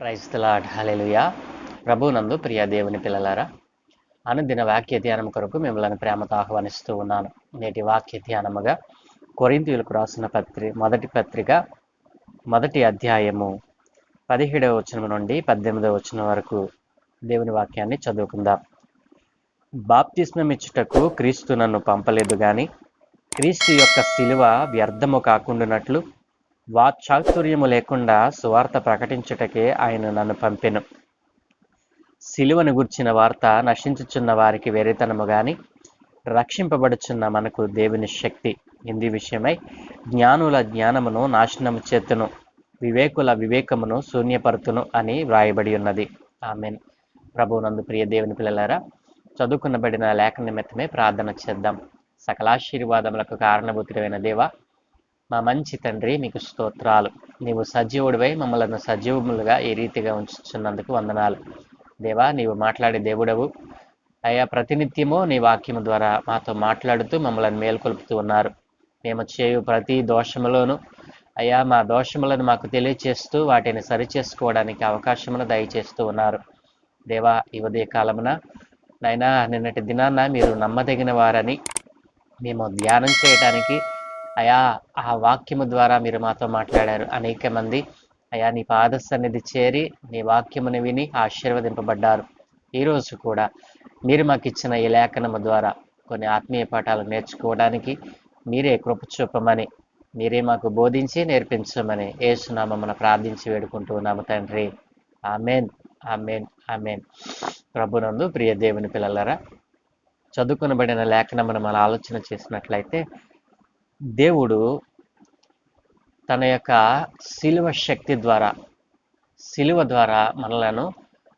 Praise hallelujah ప్రభునందు ప్రియ దేవుని పిల్లలారా అనుదిన వాక్య ధ్యానం కొరకు మిమ్మల్ని ప్రేమతో ఆహ్వానిస్తూ ఉన్నాను. నేటి వాక్య ధ్యానముగా కొరింతీయులకు రాసిన పత్రి మొదటి పత్రిక మొదటి అధ్యాయము పదిహేడవ వచనం నుండి పద్దెనిమిదవ వచనం వరకు దేవుని వాక్యాన్ని చదువుకుందాం. బాప్తిస్మమిచ్చుటకు క్రీస్తు నన్ను పంపలేదు కానీ క్రీస్తు యొక్క శిలువ వ్యర్థము కాకుండానట్లు వాచాతుర్యము లేకుండా సువార్త ప్రకటించుటకే ఆయన నన్ను పంపెను. శిలువను గుర్చిన వార్త నశించుచున్న వారికి వెరితనము గాని రక్షింపబడుచున్న మనకు దేవుని శక్తి. ఇంది విషయమై జ్ఞానుల జ్ఞానమును నాశనము చేతును వివేకుల వివేకమును శూన్యపరుతును అని వ్రాయబడి ఉన్నది. ఆమెన్. ప్రభునందు ప్రియ దేవుని పిల్లలారా చదువుకున్నబడిన లేఖ నిమిత్తమే ప్రార్థన చేద్దాం. సకలాశీర్వాదములకు కారణభూతుడైన దేవ మా మంచి తండ్రి మీకు స్తోత్రాలు. నీవు సజీవుడివై మమ్మల్ని సజీవములుగా ఈ రీతిగా ఉంచుతున్నందుకు వందనాలు. దేవా నీవు మాట్లాడే దేవుడవు. అయా ప్రతినిత్యము నీ వాక్యము ద్వారా మాతో మాట్లాడుతూ మమ్మల్ని మేల్కొల్పుతూ ఉన్నారు. మేము చేయు ప్రతి దోషములోను అయా మా దోషములను మాకు తెలియచేస్తూ వాటిని సరిచేసుకోవడానికి అవకాశమును దయచేస్తూ ఉన్నారు. దేవా ఈ ఉదయ కాలమున నైనా నిన్నటి దినాన మీరు నమ్మదగిన వారని మేము ధ్యానం చేయటానికి అయా ఆ వాక్యము ద్వారా మీరు మాతో మాట్లాడారు. అనేక మంది అయా నీ పాద సన్నిధి చేరి నీ వాక్యమును విని ఆశీర్వదింపబడ్డారు. ఈరోజు కూడా మీరు మాకు ఇచ్చిన ఈ లేఖనము ద్వారా కొన్ని ఆత్మీయ పాఠాలు నేర్చుకోవడానికి మీరే కృప చూపమని మీరే మాకు బోధించి నేర్పించమని ఏసునామమున ప్రార్థించి వేడుకుంటూ ఉన్నాము తండ్రి. Amen amen amen. ప్రభునందు ప్రియ దేవుని పిల్లలరా చదువుకునబడిన లేఖనమును మనం ఆలోచన చేసినట్లయితే దేవుడు తన యొక్క శిలువ శక్తి ద్వారా శిలువ ద్వారా మనలను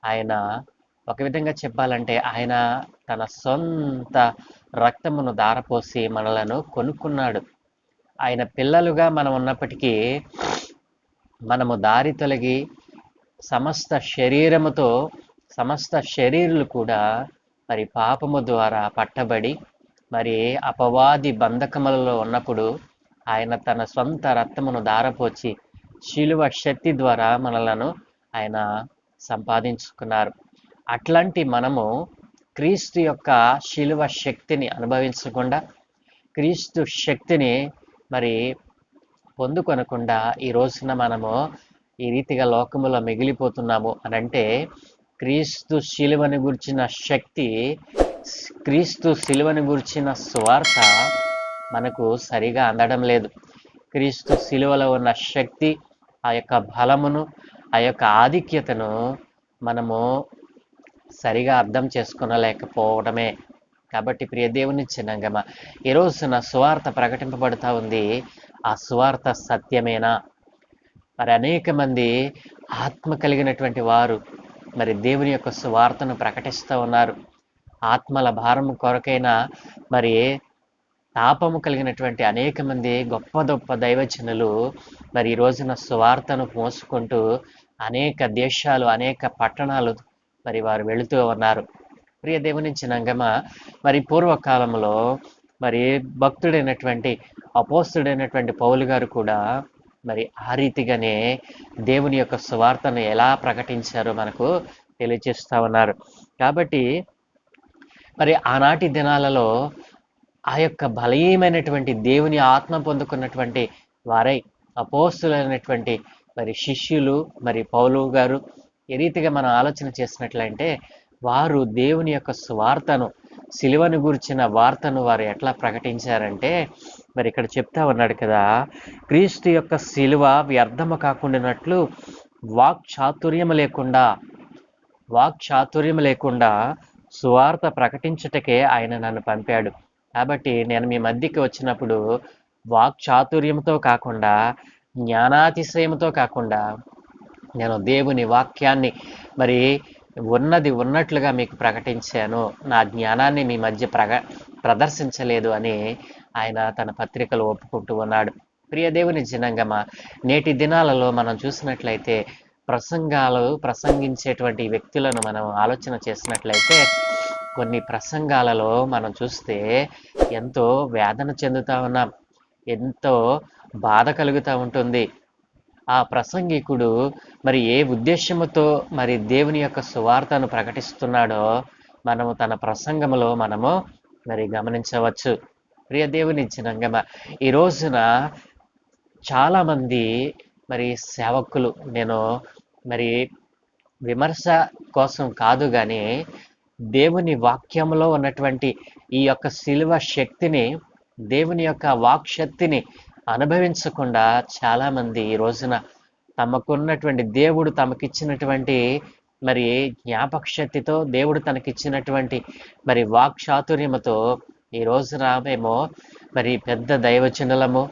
ఆయన ఒక విధంగా చెప్పాలంటే ఆయన తన సొంత రక్తమును దారపోసి మనలను కొనుక్కున్నాడు. ఆయన పిల్లలుగా మనం ఉన్నప్పటికీ మనము దారి తొలగి సమస్త శరీరముతో సమస్త శరీరులు కూడా మరి పాపము ద్వారా పట్టబడి మరి అపవాది బంధకములలో ఉన్నప్పుడు ఆయన తన సొంత రక్తమును దారపోచి శిలువ శక్తి ద్వారా మనలను ఆయన సంపాదించుకున్నారు. అట్లాంటి మనము క్రీస్తు యొక్క శిలువ శక్తిని అనుభవించకుండా క్రీస్తు శక్తిని మరి పొందుకొనకుండా ఈ రోజున మనము ఈ రీతిగా లోకములో మిగిలిపోతున్నాము అని అంటే క్రీస్తు శిలువని గుర్చిన శక్తి క్రీస్తు శిలువని గుర్చిన స్వార్థ మనకు సరిగా అందడం లేదు. క్రీస్తు శిలువలో ఉన్న శక్తి ఆ యొక్క బలమును ఆ యొక్క ఆధిక్యతను మనము సరిగా అర్థం చేసుకునలేకపోవడమే. కాబట్టి ప్రియ దేవుని చిన్నంగమ ఈ నా సువార్త ప్రకటింపబడుతూ ఉంది. ఆ సువార్త సత్యమేనా? మరి అనేక మంది ఆత్మ కలిగినటువంటి వారు మరి దేవుని యొక్క సువార్తను ప్రకటిస్తూ ఉన్నారు. ఆత్మల భారం కొరకైన మరి తాపము కలిగినటువంటి అనేక మంది గొప్ప గొప్ప దైవజనులు మరి ఈ రోజున సువార్తను మోసుకుంటూ అనేక దేశాలు అనేక పట్టణాలు మరి వారు వెళుతూ ఉన్నారు. ప్రియ దేవుని మరి పూర్వకాలంలో మరి భక్తుడైనటువంటి అపోస్తుడైనటువంటి పౌలు గారు కూడా మరి ఆ రీతిగానే దేవుని యొక్క సువార్తను ఎలా ప్రకటించారో మనకు తెలియజేస్తూ ఉన్నారు. కాబట్టి మరి ఆనాటి దినాలలో ఆ యొక్క బలీయమైనటువంటి దేవుని ఆత్మ పొందుకున్నటువంటి వారై అపోస్తులైనటువంటి మరి శిష్యులు మరి పౌలు గారు ఏ రీతిగా మనం ఆలోచన చేసినట్లయితే వారు దేవుని యొక్క స్వార్థను సిలువను గురించిన వార్తను వారు ఎట్లా ప్రకటించారంటే మరి ఇక్కడ చెప్తా ఉన్నాడు కదా క్రీస్తు యొక్క శిలువ వ్యర్థము కాకుండానట్లు వాక్ చాతుర్యం లేకుండా వాక్ చాతుర్యం లేకుండా సువార్త ప్రకటించుటకే ఆయన నన్ను పంపాడు. కాబట్టి నేను మీ మధ్యకి వచ్చినప్పుడు వాక్ చాతుర్యంతో కాకుండా జ్ఞానాతిశయంతో కాకుండా నేను దేవుని వాక్యాన్ని మరి ఉన్నది ఉన్నట్లుగా మీకు ప్రకటించాను. నా జ్ఞానాన్ని మీ మధ్య ప్రగ ప్రదర్శించలేదు అని ఆయన తన పత్రికలు ఒప్పుకుంటూ ఉన్నాడు. ప్రియ దేవుని జనంగమ నేటి దినాలలో మనం చూసినట్లయితే ప్రసంగాలు ప్రసంగించేటువంటి వ్యక్తులను మనం ఆలోచన చేసినట్లయితే కొన్ని ప్రసంగాలలో మనం చూస్తే ఎంతో వేదన చెందుతా ఉన్నాం. ఎంతో బాధ కలుగుతూ ఉంటుంది. ఆ ప్రసంగికుడు మరి ఏ ఉద్దేశముతో మరి దేవుని యొక్క సువార్తను ప్రకటిస్తున్నాడో మనము తన ప్రసంగములో మనము మరి గమనించవచ్చు. ప్రియ దేవుని జనంగమ ఈ రోజున చాలామంది మరి సేవకులు నేను మరి విమర్శ కోసం కాదు కానీ దేవుని వాక్యంలో ఉన్నటువంటి ఈ యొక్క శిలువ శక్తిని దేవుని యొక్క వాక్ శక్తిని అనుభవించకుండా చాలామంది ఈ రోజున తమకున్నటువంటి దేవుడు తమకిచ్చినటువంటి మరి జ్ఞాపక శక్తితో దేవుడు తనకిచ్చినటువంటి మరి వాక్ చాతుర్యముతో ఈ రోజున మేము మరి పెద్ద దైవచనులము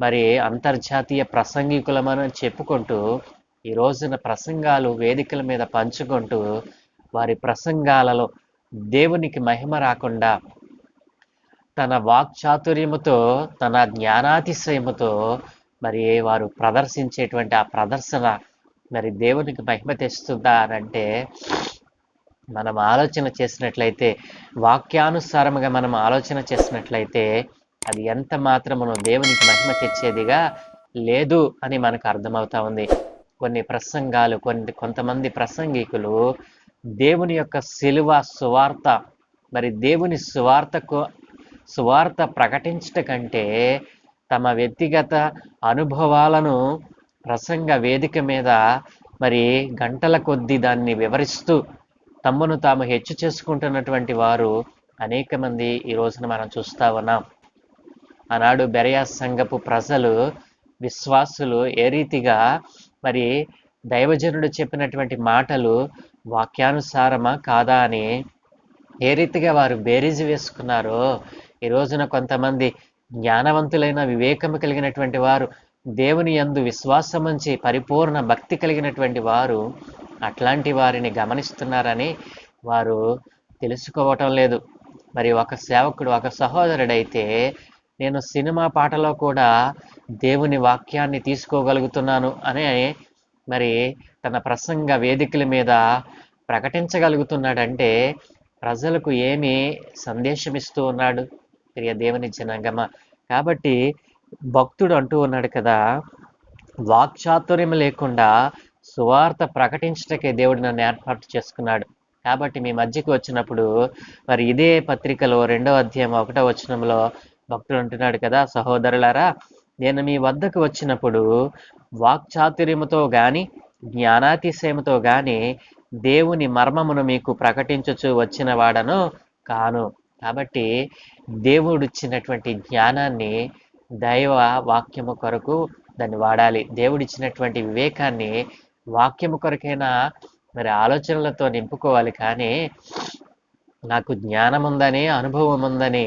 మరి అంతర్జాతీయ ప్రసంగికులమని చెప్పుకుంటూ ఈ రోజున ప్రసంగాలు వేదికల మీద పంచుకుంటూ వారి ప్రసంగాలలో దేవునికి మహిమ రాకుండా తన వాక్చాతుర్యముతో తన జ్ఞానాతిశయముతో మరి వారు ప్రదర్శించేటువంటి ఆ ప్రదర్శన మరి దేవునికి మహిమ తెస్తుందా అని అంటే మనం ఆలోచన చేసినట్లయితే వాక్యానుసారముగా మనం ఆలోచన చేసినట్లయితే అది ఎంత మాత్రం మనం దేవునికి మహిమ తెచ్చేదిగా లేదు అని మనకు అర్థమవుతా ఉంది. కొన్ని ప్రసంగాలు కొన్ని కొంతమంది ప్రసంగికులు దేవుని యొక్క శిలువ సువార్త మరి దేవుని సువార్తకు సువార్త ప్రకటించట కంటే తమ వ్యక్తిగత అనుభవాలను ప్రసంగ వేదిక మీద మరి గంటల కొద్దీ దాన్ని వివరిస్తూ తమ్మును తాము హెచ్చు చేసుకుంటున్నటువంటి వారు అనేక మంది ఈ రోజున మనం చూస్తా ఉన్నాం. ఆనాడు బెరయా సంఘపు ప్రజలు విశ్వాసులు ఏ రీతిగా మరి దైవజనుడు చెప్పినటువంటి మాటలు వాక్యానుసారమా కాదా అని ఏ రీతిగా వారు బేరీజు వేసుకున్నారో ఈ రోజున కొంతమంది జ్ఞానవంతులైన వివేకము కలిగినటువంటి వారు దేవుని యందు విశ్వాసమంచి పరిపూర్ణ భక్తి కలిగినటువంటి వారు అట్లాంటి వారిని గమనిస్తున్నారని వారు తెలుసుకోవటం లేదు. మరి ఒక సేవకుడు ఒక సహోదరుడైతే నేను సినిమా పాటలో కూడా దేవుని వాక్యాన్ని తీసుకోగలుగుతున్నాను అనే మరి తన ప్రసంగ వేదికల మీద ప్రకటించగలుగుతున్నాడంటే ప్రజలకు ఏమి సందేశం ఇస్తూ ఉన్నాడు ప్రియ దేవుని జనాంగమ. కాబట్టి భక్తుడు అంటూ ఉన్నాడు కదా వాక్చాతుర్యం లేకుండా సువార్త ప్రకటించటకే దేవుడు నన్ను ఏర్పాటు చేసుకున్నాడు. కాబట్టి మీ మధ్యకి వచ్చినప్పుడు మరి ఇదే పత్రికలో రెండో అధ్యాయం ఒకటో వచనంలో భక్తుడు అంటున్నాడు కదా సహోదరులారా నేను మీ వద్దకు వచ్చినప్పుడు వాక్చాతుర్యముతో గాని జ్ఞానాతిశయముతో గాని దేవుని మర్మమును మీకు ప్రకటించుచు వచ్చిన వాడను కాను. కాబట్టి దేవుడు ఇచ్చినటువంటి జ్ఞానాన్ని దైవ వాక్యము కొరకు దాన్ని వాడాలి. దేవుడిచ్చినటువంటి వివేకాన్ని వాక్యము కొరకైనా మరి ఆలోచనలతో నింపుకోవాలి. కానీ నాకు జ్ఞానం ఉందని అనుభవం ఉందని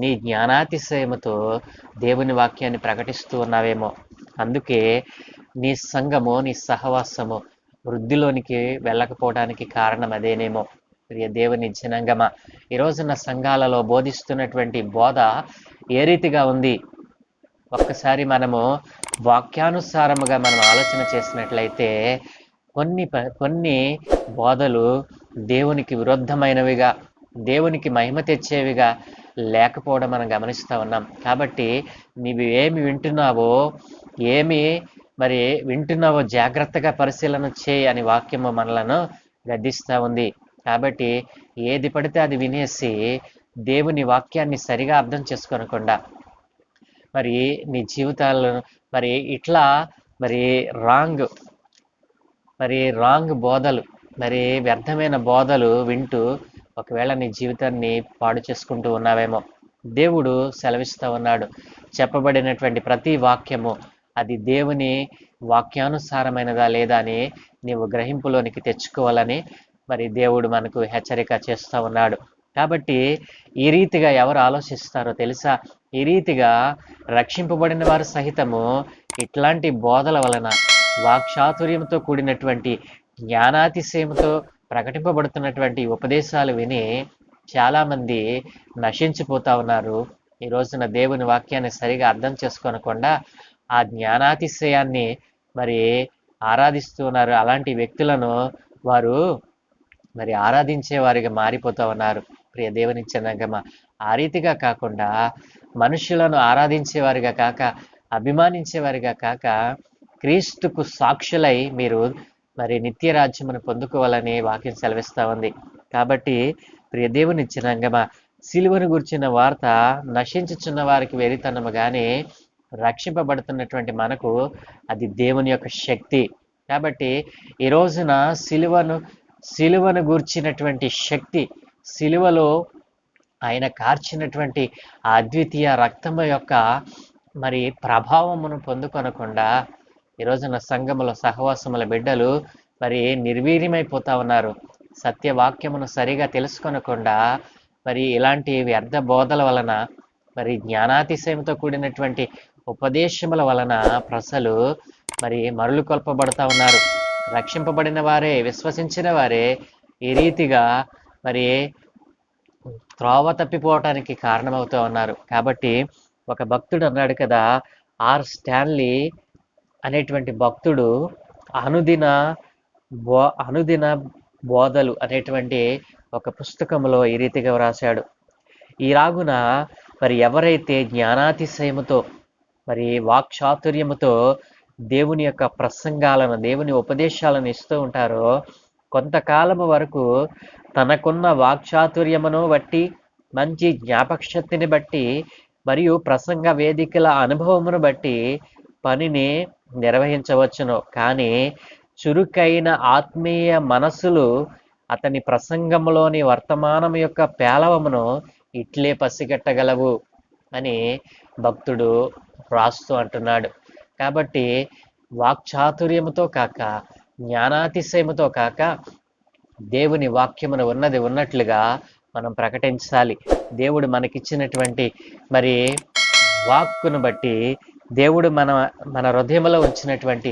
నీ జ్ఞానాతిశయముతో దేవుని వాక్యాన్ని ప్రకటిస్తూ ఉన్నావేమో. అందుకే నీ సంఘము నీ సహవాసము వృద్ధిలోనికి వెళ్ళకపోవడానికి కారణం అదేనేమో. ప్రియ దేవుని జనంగమ ఈ రోజున సంఘాలలో బోధిస్తున్నటువంటి బోధ ఏ రీతిగా ఉంది? ఒక్కసారి మనము వాక్యానుసారముగా మనం ఆలోచన చేసినట్లయితే కొన్ని ప- కొన్ని బోధలు దేవునికి విరుద్ధమైనవిగా దేవునికి మహిమ తెచ్చేవిగా లేకపోవడం మనం గమనిస్తూ ఉన్నాం. కాబట్టి నీవు ఏమి వింటున్నావో ఏమి మరి వింటున్నావో జాగ్రత్తగా పరిశీలన చేయి అని వాక్యము మనలను గద్దిస్తూ ఉంది. కాబట్టి ఏది పడితే అది వినేసి దేవుని వాక్యాన్ని సరిగా అర్థం చేసుకోనకుండా మరి నీ జీవితాలను మరి ఇట్లా మరి రాంగ్ మరి రాంగ్ బోధలు మరి వ్యర్థమైన బోధలు వింటూ ఒకవేళ నీ జీవితాన్ని పాడు చేసుకుంటూ ఉన్నావేమో దేవుడు సెలవిస్తూ ఉన్నాడు. చెప్పబడినటువంటి ప్రతి వాక్యము అది దేవుని వాక్యానుసారమైనదా లేదా అని నీవు గ్రహింపులోనికి తెచ్చుకోవాలని మరి దేవుడు మనకు హెచ్చరిక చేస్తూ ఉన్నాడు. కాబట్టి ఈ రీతిగా ఎవరు ఆలోచిస్తారో తెలుసా? ఈ రీతిగా రక్షింపబడిన వారు సహితము ఇట్లాంటి బోధల వలన వాక్చాతుర్యంతో కూడినటువంటి జ్ఞానాతిశయంతో ప్రకటింపబడుతున్నటువంటి ఉపదేశాలు విని చాలామంది నశించిపోతా ఉన్నారు. ఈ రోజున దేవుని వాక్యాన్ని సరిగా అర్థం చేసుకోనకుండా ఆ జ్ఞానాతిశయాన్ని మరి ఆరాధిస్తూ ఉన్నారు. అలాంటి వ్యక్తులను వారు మరి ఆరాధించే వారిగా మారిపోతూ ఉన్నారు. ప్రియ దేవుని చెన్నగమ ఆ రీతిగా కాకుండా మనుషులను ఆరాధించేవారిగా కాక అభిమానించేవారిగా కాక క్రీస్తుకు సాక్షులై మీరు మరి నిత్య రాజ్యమును పొందుకోవాలని వాక్యం సెలవిస్తూ ఉంది. కాబట్టి ప్రియ దేవుని ఇచ్చినంగమ సిలువను గుర్చిన వార్త నశించుచున్న వారికి వెరితనము కానీ రక్షింపబడుతున్నటువంటి మనకు అది దేవుని యొక్క శక్తి. కాబట్టి ఈ రోజున సిలువను సిలువను గూర్చినటువంటి శక్తి సిలువలో ఆయన కార్చినటువంటి అద్వితీయ రక్తము యొక్క మరి ప్రభావమును పొందుకొనకుండా ఈ రోజున సంఘములో సహవాసముల బిడ్డలు మరి నిర్వీర్యమైపోతా ఉన్నారు. సత్యవాక్యమును సరిగా తెలుసుకొనకుండా మరి ఇలాంటి వ్యర్థ బోధల వలన మరి జ్ఞానాతిశయంతో కూడినటువంటి ఉపదేశముల వలన ప్రజలు మరి మరులు కొల్పబడతా ఉన్నారు. రక్షింపబడిన వారే విశ్వసించిన వారే ఈ రీతిగా మరి త్రోవ తప్పిపోవటానికి కారణమవుతూ ఉన్నారు. కాబట్టి ఒక భక్తుడు అన్నాడు కదా ఆర్ స్టాన్లీ అనేటువంటి భక్తుడు అనుదిన బో అనుదిన బోధలు అనేటువంటి ఒక పుస్తకంలో ఈ రీతిగా వ్రాశాడు. ఈ రాగున మరి ఎవరైతే జ్ఞానాతిశయముతో మరి వాక్చాతుర్యముతో దేవుని యొక్క ప్రసంగాలను దేవుని ఉపదేశాలను ఇస్తూ ఉంటారో కొంతకాలము వరకు తనకున్న వాక్చాతుర్యమును బట్టి మంచి జ్ఞాపకశక్తిని బట్టి మరియు ప్రసంగ వేదికల అనుభవమును బట్టి పనిని నిర్వహించవచ్చును. కానీ చురుకైన ఆత్మీయ మనసులు అతని ప్రసంగంలోని వర్తమానం యొక్క పేలవమును ఇట్లే పసిగట్టగలవు అని భక్తుడు రాస్తూ అంటున్నాడు. కాబట్టి వాక్చాతుర్యముతో కాక జ్ఞానాతిశయముతో కాక దేవుని వాక్యమును ఉన్నది ఉన్నట్లుగా మనం ప్రకటించాలి. దేవుడు మనకిచ్చినటువంటి మరి వాక్కును బట్టి దేవుడు మన మన హృదయంలో ఉంచినటువంటి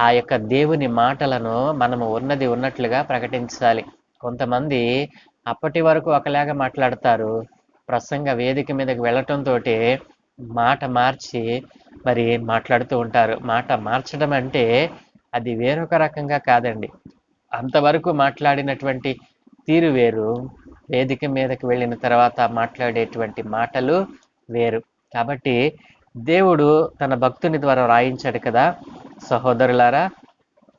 ఆ యొక్క దేవుని మాటలను మనము ఉన్నది ఉన్నట్లుగా ప్రకటించాలి. కొంతమంది అప్పటి వరకు ఒకలాగా మాట్లాడతారు. ప్రసంగ వేదిక మీదకి వెళ్ళటంతో మాట మార్చి మరి మాట్లాడుతూ ఉంటారు. మాట మార్చడం అంటే అది వేరొక రకంగా కాదండి. అంతవరకు మాట్లాడినటువంటి తీరు వేరు. వేదిక మీదకి వెళ్ళిన తర్వాత మాట్లాడేటువంటి మాటలు వేరు. కాబట్టి దేవుడు తన భక్తుని ద్వారా రాయించాడు కదా. సహోదరులారా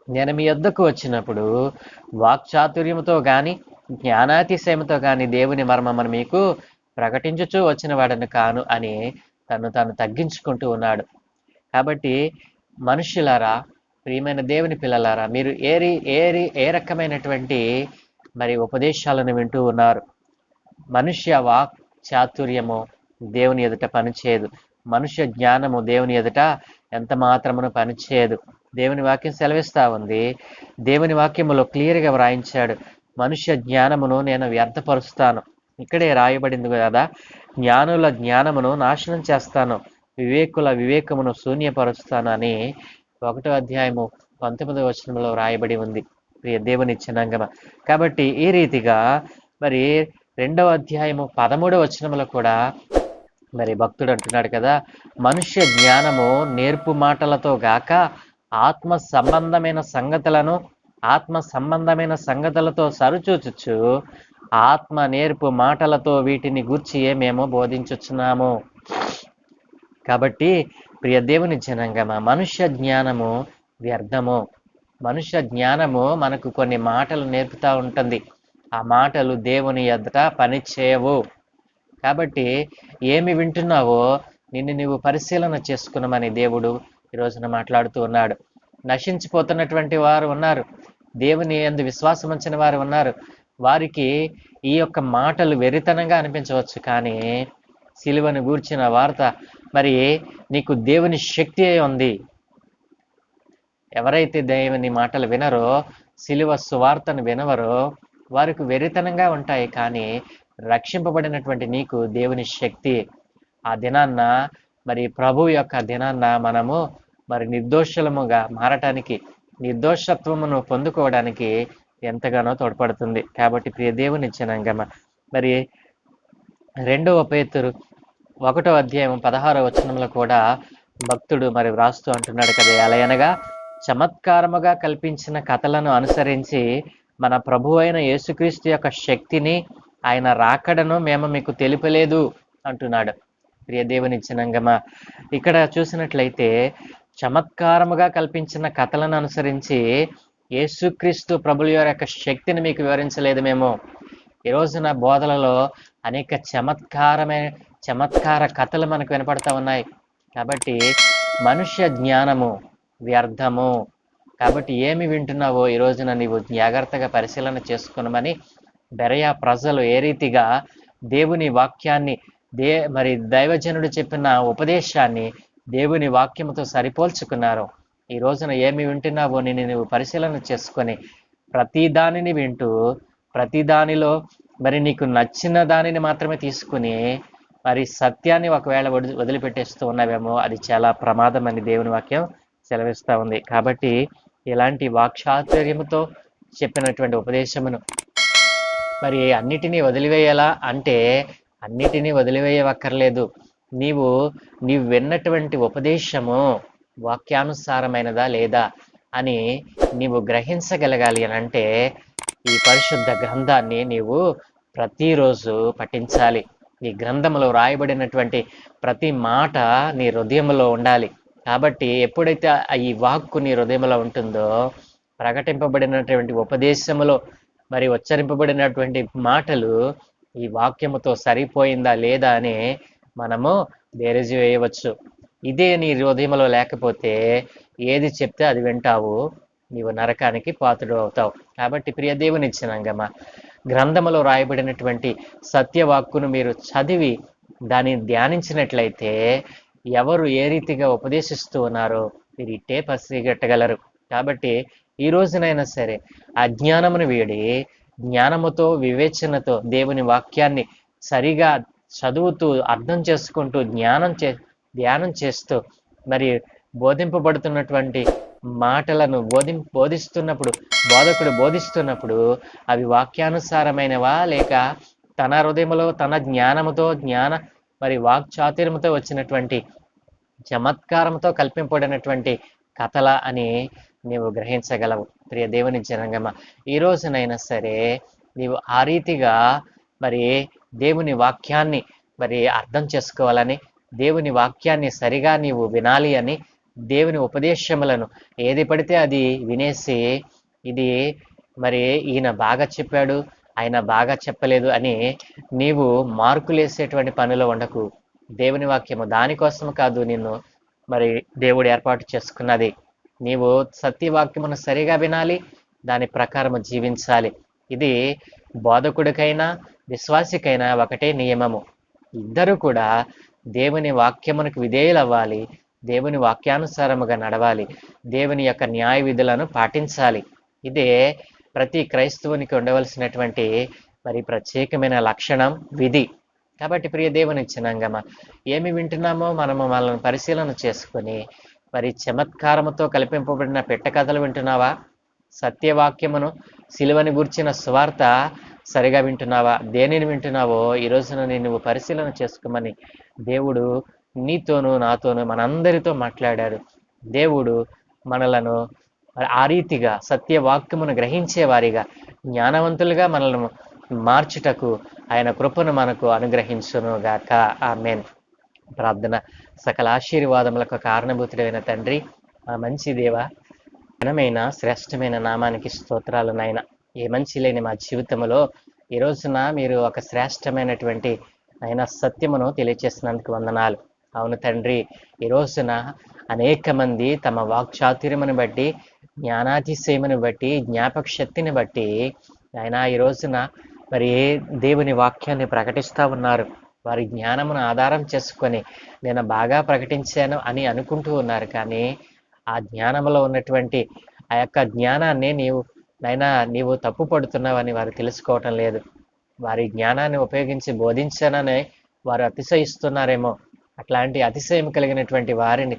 నేను మీ యొద్దకు వచ్చినప్పుడు వాక్చాతుర్యంతో కానీ జ్ఞానాతిశయంతో కానీ దేవుని మర్మమును మీకు ప్రకటించుచూ వచ్చిన వాడను కాను అని తను తాను తగ్గించుకుంటూ ఉన్నాడు. కాబట్టి మనుషులారా ప్రియమైన దేవుని పిల్లలారా మీరు ఏరి ఏరి ఏ రకమైనటువంటి మరి ఉపదేశాలను వింటూ ఉన్నారు? మనుష్య వాక్ చాతుర్యము దేవుని ఎదుట పనిచేయదు. మనుష్య జ్ఞానము దేవుని ఎదుట ఎంత మాత్రమును పనిచేయదు. దేవుని వాక్యం సెలవిస్తా ఉంది. దేవుని వాక్యములో క్లియర్గా వ్రాయించాడు. మనుష్య జ్ఞానమును నేను వ్యర్థపరుస్తాను. ఇక్కడే రాయబడింది కదా జ్ఞానుల జ్ఞానమును నాశనం చేస్తాను. వివేకుల వివేకమును శూన్యపరుస్తాను అని ఒకటో అధ్యాయము పంతొమ్మిదవ వచనంలో రాయబడి ఉంది. ప్రియ దేవుని చిన్నంగమ. కాబట్టి ఈ రీతిగా మరి రెండవ అధ్యాయము పదమూడవ వచనంలో కూడా మరి భక్తుడు అంటున్నాడు కదా మనుష్య జ్ఞానము నేర్పు మాటలతో గాక ఆత్మ సంబంధమైన సంగతులను ఆత్మ సంబంధమైన సంగతులతో సరిచూచుచు ఆత్మ నేర్పు మాటలతో వీటిని గూర్చియే మేము బోధించుచున్నాము. కాబట్టి ప్రియ దేవుని జనంగమ మనుష్య జ్ఞానము వ్యర్థము. మనుష్య జ్ఞానము మనకు కొన్ని మాటలు నేర్పుతా ఉంటుంది. ఆ మాటలు దేవుని ఎదుట పని చేయవు కాబట్టి ఏమి వింటున్నావో నిన్ను నీవు పరిశీలన చేసుకున్నామని దేవుడు ఈ రోజున మాట్లాడుతూ ఉన్నాడు. నశించిపోతున్నటువంటి వారు ఉన్నారు. దేవుని అందు విశ్వాసం ఉంచిన వారు ఉన్నారు. వారికి ఈ యొక్క మాటలు వెరితనంగా అనిపించవచ్చు కానీ సిలువను గూర్చిన వార్త మరి నీకు దేవుని శక్తి అయి ఉంది. ఎవరైతే దేవుని మాటలు వినరో సిలువ సువార్తను వినవరో వారికి వెరితనంగా ఉంటాయి కానీ రక్షింపబడినటువంటి నీకు దేవుని శక్తి ఆ దినాన్న. మరి ప్రభు యొక్క దినాన్న మనము మరి నిర్దోషులముగా మారటానికి నిర్దోషత్వమును పొందుకోవడానికి ఎంతగానో తోడ్పడుతుంది. కాబట్టి ప్రియ దేవుని జనంగమ మరి రెండవ పేతురు ఒకటో అధ్యాయం పదహారో వచనంలో కూడా భక్తుడు మరి వ్రాస్తూ అంటున్నాడు కదా ఎలయనగా చమత్కారముగా కల్పించిన కథలను అనుసరించి మన ప్రభు అయిన యేసుక్రీస్తు యొక్క శక్తిని ఆయన రాకడను మేము మీకు తెలుపలేదు అంటున్నాడు. ప్రియదేవుని జనంగమ ఇక్కడ చూసినట్లయితే చమత్కారముగా కల్పించిన కథలను అనుసరించి యేసుక్రీస్తు ప్రభుల యొక్క శక్తిని మీకు వివరించలేదు మేము. ఈ రోజున బోధలలో అనేక చమత్కారమైన చమత్కార కథలు మనకు వినపడతా ఉన్నాయి. కాబట్టి మనుష్య జ్ఞానము వ్యర్థము. కాబట్టి ఏమి వింటున్నావో ఈ రోజున నీవు జాగ్రత్తగా పరిశీలన చేసుకునమని బెరయా ప్రజలు ఏ రీతిగా దేవుని వాక్యాన్ని దే మరి దైవజనుడు చెప్పిన ఉపదేశాన్ని దేవుని వాక్యముతో సరిపోల్చుకున్నారు. ఈ రోజున ఏమి వింటున్నావో నేను నువ్వు పరిశీలన చేసుకొని ప్రతి దానిని వింటూ ప్రతి దానిలో మరి నీకు నచ్చిన దానిని మాత్రమే తీసుకుని మరి సత్యాన్ని ఒకవేళ వదిలి వదిలిపెట్టేస్తూ ఉన్నావేమో అది చాలా ప్రమాదం అని దేవుని వాక్యం సెలవిస్తూ ఉంది. కాబట్టి ఇలాంటి వాక్చాతుర్యముతో చెప్పినటువంటి ఉపదేశమును మరి అన్నిటినీ వదిలివేయాలా? అంటే అన్నిటినీ వదిలివేయవక్కర్లేదు. నీవు నీవు విన్నటువంటి ఉపదేశము వాక్యానుసారమైనదా లేదా అని నీవు గ్రహించగలగాలి అని అంటే ఈ పరిశుద్ధ గ్రంథాన్ని నీవు ప్రతిరోజు పఠించాలి. ఈ గ్రంథంలో రాయబడినటువంటి ప్రతి మాట నీ హృదయంలో ఉండాలి. కాబట్టి ఎప్పుడైతే ఈ వాక్కు నీ హృదయంలో ఉంటుందో ప్రకటింపబడినటువంటి ఉపదేశములో మరి ఉచ్చరింపబడినటువంటి మాటలు ఈ వాక్యముతో సరిపోయిందా లేదా అని మనము బేరేజీ వేయవచ్చు ఇదే నీ హృదయంలో లేకపోతే ఏది చెప్తే అది వింటావు. నీవు నరకానికి పాత్రుడు అవుతావు. కాబట్టి ప్రియ దేవుని ఇచ్చినంగమ్మ గ్రంథములో రాయబడినటువంటి సత్యవాక్కును మీరు చదివి దాన్ని ధ్యానించినట్లయితే ఎవరు ఏ రీతిగా ఉపదేశిస్తూ ఉన్నారో మీరు ఇట్టే పసిగట్టగలరు కాబట్టి ఈ రోజునైనా సరే అజ్ఞానమును వీడి జ్ఞానముతో వివేచనతో దేవుని వాక్యాన్ని సరిగా చదువుతూ అర్థం చేసుకుంటూ జ్ఞానం చే ధ్యానం చేస్తూ మరి బోధింపబడుతున్నటువంటి మాటలను బోధి బోధిస్తున్నప్పుడు బోధకుడు బోధిస్తున్నప్పుడు అవి వాక్యానుసారమైనవా లేక తన హృదయంలో తన జ్ఞానముతో జ్ఞాన మరి వాక్చాతుర్యముతో వచ్చినటువంటి చమత్కారంతో కల్పింపబడినటువంటి కథల అని నీవు గ్రహించగలవు. ప్రియ దేవుని జనంగమ ఈ రోజునైనా సరే నీవు ఆ రీతిగా మరి దేవుని వాక్యాన్ని మరి అర్థం చేసుకోవాలని దేవుని వాక్యాన్ని సరిగా నీవు వినాలి అని దేవుని ఉపదేశములను ఏది పడితే అది వినేసి ఇది మరి ఈయన బాగా చెప్పాడు ఆయన బాగా చెప్పలేదు అని నీవు మార్కులేసేటువంటి పనిలో ఉండకు. దేవుని వాక్యము దానికోసం కాదు నిన్ను మరి దేవుడు ఏర్పాటు చేసుకున్నది. నీవు సత్యవాక్యమును సరిగా వినాలి దాని ప్రకారము జీవించాలి. ఇది బోధకుడికైనా విశ్వాసికైనా ఒకటే నియమము. ఇద్దరు కూడా దేవుని వాక్యమునకు విధేయులవ్వాలి దేవుని వాక్యానుసారముగా నడవాలి దేవుని యొక్క న్యాయ విధులను పాటించాలి. ఇదే ప్రతి క్రైస్తవునికి ఉండవలసినటువంటి మరి ప్రత్యేకమైన లక్షణం విధి. కాబట్టి ప్రియ దేవుని ఇచ్చినాంగమ్మ ఏమి వింటున్నామో మనము వాళ్ళని పరిశీలన చేసుకొని మరి చమత్కారముతో కల్పింపబడిన పెట్ట కథలు వింటున్నావా? సత్యవాక్యమును సిలువని గుర్చిన స్వార్త సరిగా వింటున్నావా? దేనిని వింటున్నావో? ఈ రోజున నేను నువ్వు పరిశీలన చేసుకోమని దేవుడు నీతోనూ నాతోనూ మనందరితో మాట్లాడాడు. దేవుడు మనలను ఆ రీతిగా సత్యవాక్యమును గ్రహించే వారిగా జ్ఞానవంతులుగా మనల్ని మార్చుటకు ఆయన కృపను మనకు అనుగ్రహించును ఆ మెన్ ప్రార్థన సకల ఆశీర్వాదములకు కారణభూతుడైన తండ్రి ఆ మంచి దేవ ఘనమైన శ్రేష్టమైన నామానికి స్తోత్రాలు నాయన. ఏ మంచి లేని మా జీవితంలో ఈ రోజున మీరు ఒక శ్రేష్టమైనటువంటి ఆయన సత్యమును తెలియచేసినందుకు వందనాలు. అవును తండ్రి ఈ రోజున అనేక మంది తమ వాక్చాతుర్యమును బట్టి జ్ఞానాతిశయమును బట్టి జ్ఞాపక శక్తిని బట్టి ఆయన ఈ రోజున మరి ఏ దేవుని వాక్యాన్ని ప్రకటిస్తూ ఉన్నారు. వారి జ్ఞానమును ఆధారం చేసుకొని నేను బాగా ప్రకటించాను అని అనుకుంటూ ఉన్నారు. కానీ ఆ జ్ఞానంలో ఉన్నటువంటి ఆ యొక్క జ్ఞానాన్ని నీవు నైనా నీవు తప్పు పడుతున్నావని వారు తెలుసుకోవటం లేదు. వారి జ్ఞానాన్ని ఉపయోగించి బోధించానని వారు అతిశయిస్తున్నారేమో. అట్లాంటి అతిశయం కలిగినటువంటి వారిని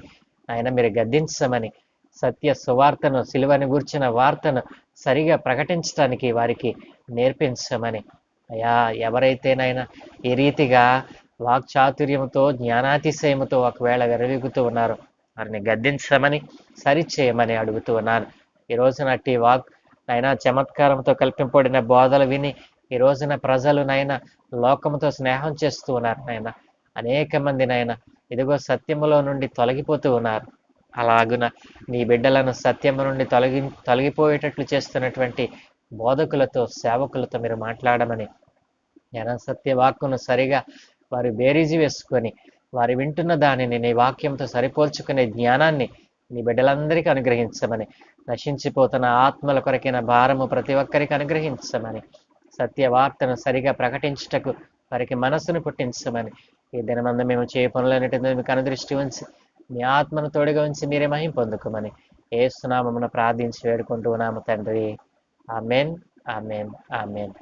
ఆయన మీరు గద్దించమని సత్య సువార్తను సిలువని గూర్చిన వార్తను సరిగా ప్రకటించడానికి వారికి నేర్పించమని అయ్యా ఎవరైతేనైనా ఈ రీతిగా వాక్చాతుర్యంతో జ్ఞానాతిశయముతో ఒకవేళ విరవిగుతూ ఉన్నారు వారిని గద్దించమని సరిచేయమని అడుగుతూ ఉన్నాను ఈ రోజున టీ వాక్ నైనా చమత్కారంతో కల్పింపబడిన బోధలు విని ఈ రోజున ప్రజలు నైనా లోకముతో స్నేహం చేస్తూ ఉన్నారు నాయన అనేక మంది నాయన ఇదిగో సత్యములో నుండి తొలగిపోతూ ఉన్నారు. అలాగున నీ బిడ్డలను సత్యము నుండి తొలగి తొలగిపోయేటట్లు చేస్తున్నటువంటి బోధకులతో సేవకులతో మీరు మాట్లాడమని జ్ఞాన సత్య వాక్కును సరిగా వారు బేరీజు వేసుకొని వారు వింటున్న దానిని నీ వాక్యంతో సరిపోల్చుకునే జ్ఞానాన్ని నీ బిడ్డలందరికీ అనుగ్రహించమని. నశించిపోతున్న ఆత్మల కొరకైన భారము ప్రతి ఒక్కరికి అనుగ్రహించమని. సత్యవార్తను సరిగా ప్రకటించుటకు వారికి మనస్సును పుట్టించమని. ఈ దినమందు మేము చేయ పనులన్నిటి మీకు అనుదృష్టి ఉంచి మీ ఆత్మను తోడుగా ఉంచి మీరే మహిం పొందుకోమని ఏసునామమున ప్రార్థించి వేడుకుంటూ ఉన్నాము తండ్రి. Amen amen amen.